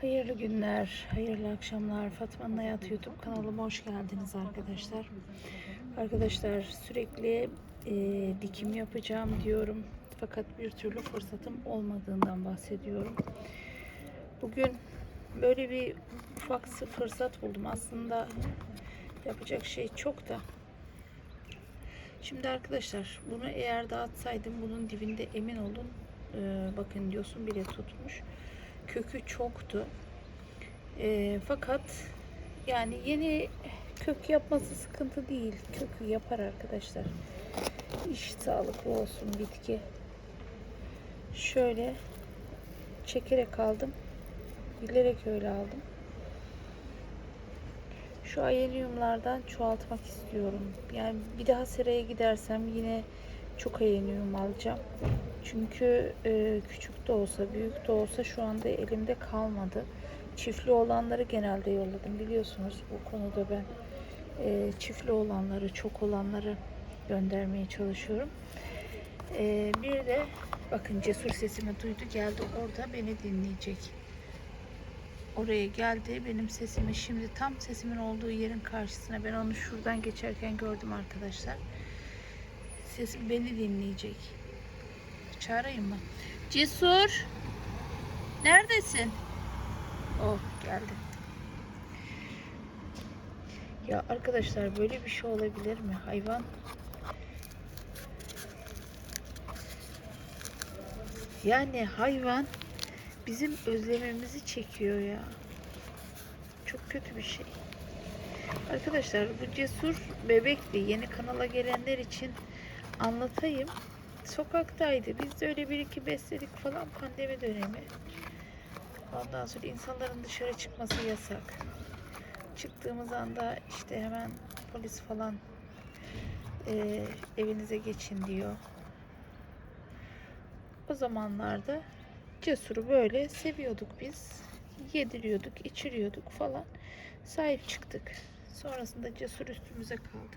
Hayırlı günler, hayırlı akşamlar. Fatma'nın Hayat YouTube kanalıma hoş geldiniz arkadaşlar. Arkadaşlar sürekli e, dikim yapacağım diyorum. Fakat bir türlü fırsatım olmadığından bahsediyorum. Bugün böyle bir ufak fırsat buldum. Aslında yapacak şey çok da. Şimdi arkadaşlar bunu eğer dağıtsaydım bunun dibinde emin olun e, bakın diyorsun bile tutmuş kökü çoktu. E, fakat yani yeni kök yapması sıkıntı değil. Kökü yapar arkadaşlar. İş sağlıklı olsun bitki. Şöyle çekerek aldım. Bilerek öyle aldım. Şu ayenyumlardan çoğaltmak istiyorum. Yani bir daha seraya gidersem yine çok ayenyum alacağım. Çünkü e, küçük de olsa büyük de olsa şu anda elimde kalmadı. Çiftli olanları genelde yolladım. Biliyorsunuz bu konuda ben e, çiftli olanları, çok olanları göndermeye çalışıyorum. E, bir de bakın cesur sesimi duydu geldi orada beni dinleyecek. Oraya geldi benim sesimi şimdi tam sesimin olduğu yerin karşısına ben onu şuradan geçerken gördüm arkadaşlar. Sesim beni dinleyecek. Çağırayım mı? Cesur. Neredesin? Oh geldi. Ya arkadaşlar böyle bir şey olabilir mi? Hayvan Yani hayvan bizim özlememizi çekiyor ya. Çok kötü bir şey. Arkadaşlar bu cesur bebekti. Yeni kanala gelenler için anlatayım. Sokaktaydı. Biz de öyle bir iki besledik falan pandemi dönemi. Ondan sonra insanların dışarı çıkması yasak. Çıktığımız anda işte hemen polis falan e, evinize geçin diyor. O zamanlarda Cesur'u böyle seviyorduk biz. Yediriyorduk, içiriyorduk falan. Sahip çıktık. Sonrasında Cesur üstümüze kaldı.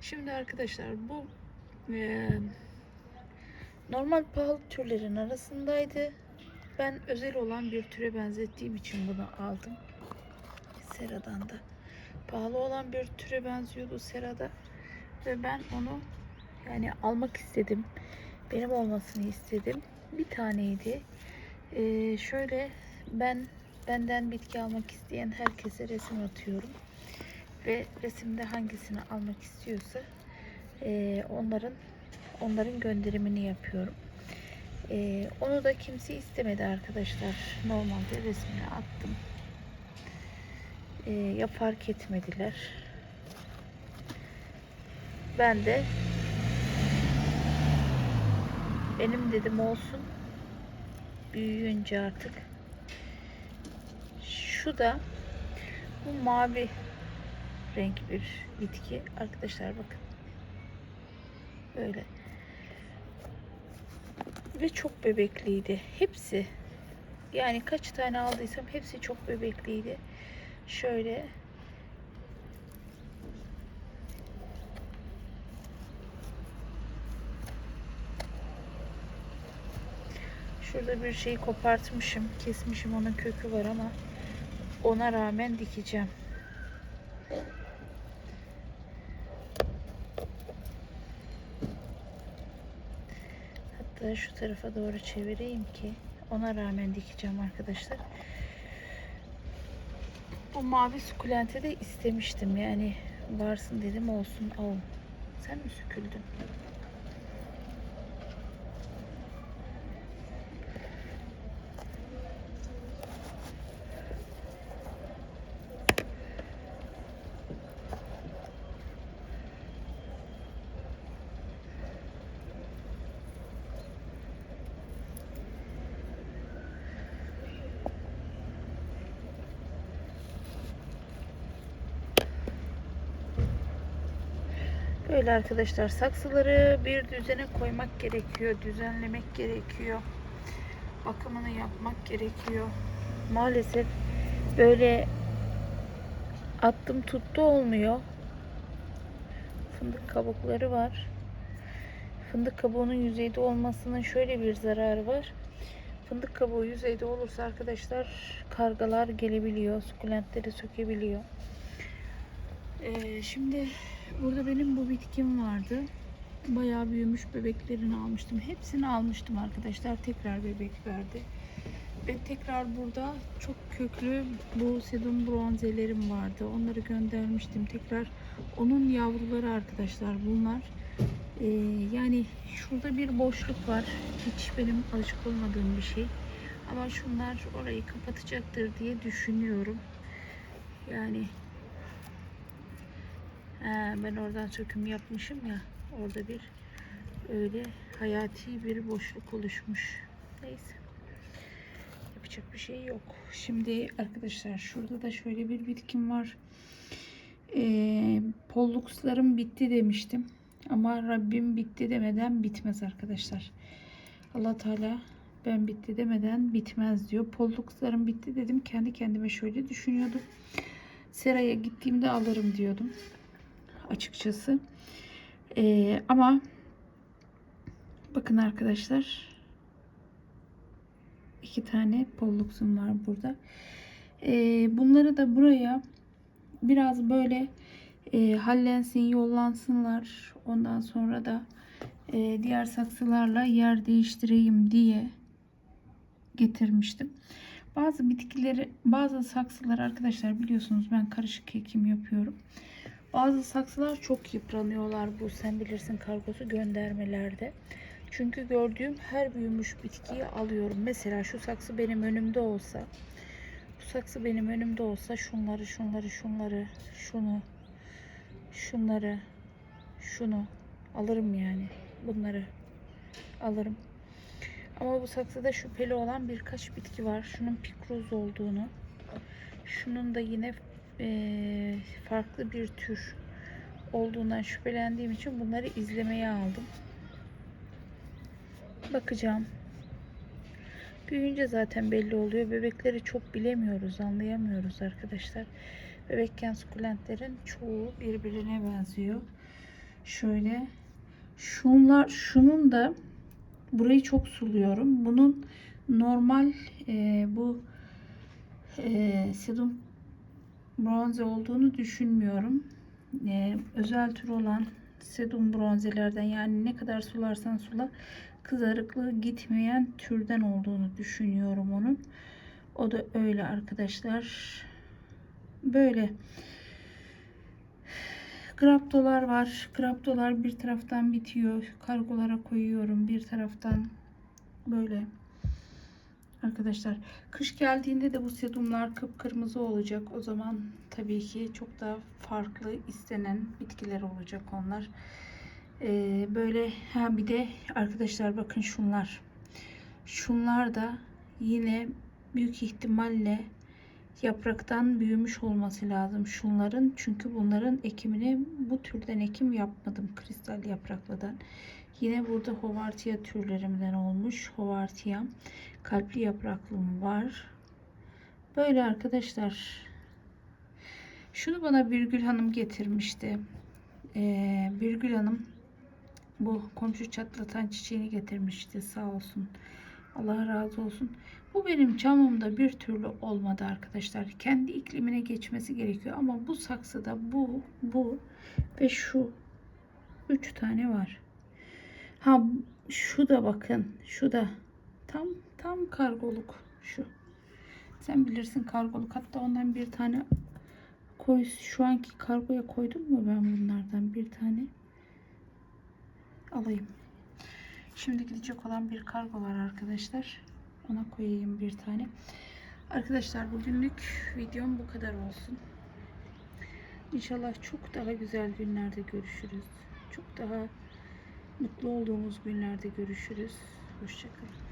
Şimdi arkadaşlar bu normal pahalı türlerin arasındaydı. Ben özel olan bir türe benzettiğim için bunu aldım. Sera'dan da. Pahalı olan bir türe benziyordu Sera'da. Ve ben onu yani almak istedim. Benim olmasını istedim. Bir taneydi. Ee, şöyle ben benden bitki almak isteyen herkese resim atıyorum. Ve resimde hangisini almak istiyorsa e, onların onların gönderimini yapıyorum. E, onu da kimse istemedi arkadaşlar. Normalde resmini attım. E, ya fark etmediler. Ben de benim dedim olsun. Büyüyünce artık. Şu da bu mavi renk bir bitki. Arkadaşlar bakın. Böyle. Ve çok bebekliydi. Hepsi. Yani kaç tane aldıysam hepsi çok bebekliydi. Şöyle Şurada bir şeyi kopartmışım. Kesmişim. Onun kökü var ama ona rağmen dikeceğim. Hatta şu tarafa doğru çevireyim ki ona rağmen dikeceğim arkadaşlar. Bu mavi sukulente de istemiştim. Yani varsın dedim olsun. Al. Sen mi süküldün? Böyle arkadaşlar saksıları bir düzene koymak gerekiyor. Düzenlemek gerekiyor. Bakımını yapmak gerekiyor. Maalesef böyle attım tuttu olmuyor. Fındık kabukları var. Fındık kabuğunun yüzeyde olmasının şöyle bir zararı var. fındık kabuğu yüzeyde olursa arkadaşlar kargalar gelebiliyor. Sukulentleri sökebiliyor. Ee, şimdi burada benim bu bitkim vardı. Bayağı büyümüş bebeklerini almıştım. Hepsini almıştım arkadaşlar. Tekrar bebek verdi. Ve tekrar burada çok köklü bu sedum bronzelerim vardı. Onları göndermiştim. Tekrar onun yavruları arkadaşlar bunlar. Ee, yani şurada bir boşluk var. Hiç benim alışık olmadığım bir şey. Ama şunlar orayı kapatacaktır diye düşünüyorum. Yani Ben oradan söküm yapmışım ya. Orada bir öyle hayati bir boşluk oluşmuş. Neyse. Yapacak bir şey yok. Şimdi arkadaşlar şurada da şöyle bir bitkim var. Ee, polluxlarım bitti demiştim. Ama Rabbim bitti demeden bitmez arkadaşlar. Allah Teala ben bitti demeden bitmez diyor. Polluxlarım bitti dedim. Kendi kendime şöyle düşünüyordum. Seraya gittiğimde alırım diyordum. Açıkçası. Ee, ama bakın arkadaşlar iki tane polluxum var burada. Ee, bunları da buraya biraz böyle e, hallensin, yollansınlar. Ondan sonra da e, diğer saksılarla yer değiştireyim diye getirmiştim. Bazı bitkileri, bazı saksılar arkadaşlar biliyorsunuz ben karışık ekim yapıyorum. Bazı saksılar çok yıpranıyorlar bu sen bilirsin kargosu göndermelerde. Çünkü gördüğüm her büyümüş bitkiyi alıyorum. Mesela şu saksı benim önümde olsa, bu saksı benim önümde olsa şunları, şunları, şunları, şunu, şunları, şunu alırım yani. Bunları alırım. Ama bu saksıda şüpheli olan birkaç bitki var. Şunun pikruz olduğunu, şunun da yine eee, farklı bir tür olduğundan şüphelendiğim için bunları izlemeye aldım. Bakacağım. Büyüyünce zaten belli oluyor. Bebekleri çok bilemiyoruz, anlayamıyoruz arkadaşlar. Bebekken sukulentlerin çoğu birbirine benziyor. Şöyle şunlar şunun da burayı çok suluyorum. Bunun normal e, bu e, sedum bronze olduğunu düşünmüyorum. E, özel tür olan sedum bronzelerden yani ne kadar sularsan sula kızarıklığı gitmeyen türden olduğunu düşünüyorum onun. O da öyle arkadaşlar. Böyle. Graptolar var. Graptolar bir taraftan bitiyor. Kargolara koyuyorum. Bir taraftan böyle. Arkadaşlar kış geldiğinde de bu sedumlar kıpkırmızı olacak. O zaman tabii ki çok daha farklı istenen bitkiler olacak onlar. Ee, böyle ha bir de arkadaşlar bakın şunlar. Şunlar da yine büyük ihtimalle yapraktan büyümüş olması lazım şunların. Çünkü bunların ekimini bu türden ekim yapmadım kristal yapraklıdan. Yine burada hovartia türlerimden olmuş. Hovartia kalpli yapraklım var. Böyle arkadaşlar. Şunu bana Birgül Hanım getirmişti. Ee, Birgül Hanım bu komşu çatlatan çiçeğini getirmişti sağ olsun. Allah razı olsun. Bu benim camımda bir türlü olmadı arkadaşlar. Kendi iklimine geçmesi gerekiyor. Ama bu saksıda bu, bu ve şu üç tane var. Ha şu da bakın. Şu da tam tam kargoluk şu. Sen bilirsin kargoluk. Hatta ondan bir tane koy. Şu anki kargoya koydum mu ben bunlardan bir tane? Alayım. Şimdi gidecek olan bir kargo var arkadaşlar. Ona koyayım bir tane. Arkadaşlar bugünlük videom bu kadar olsun. İnşallah çok daha güzel günlerde görüşürüz. Çok daha mutlu olduğumuz günlerde görüşürüz. Hoşçakalın.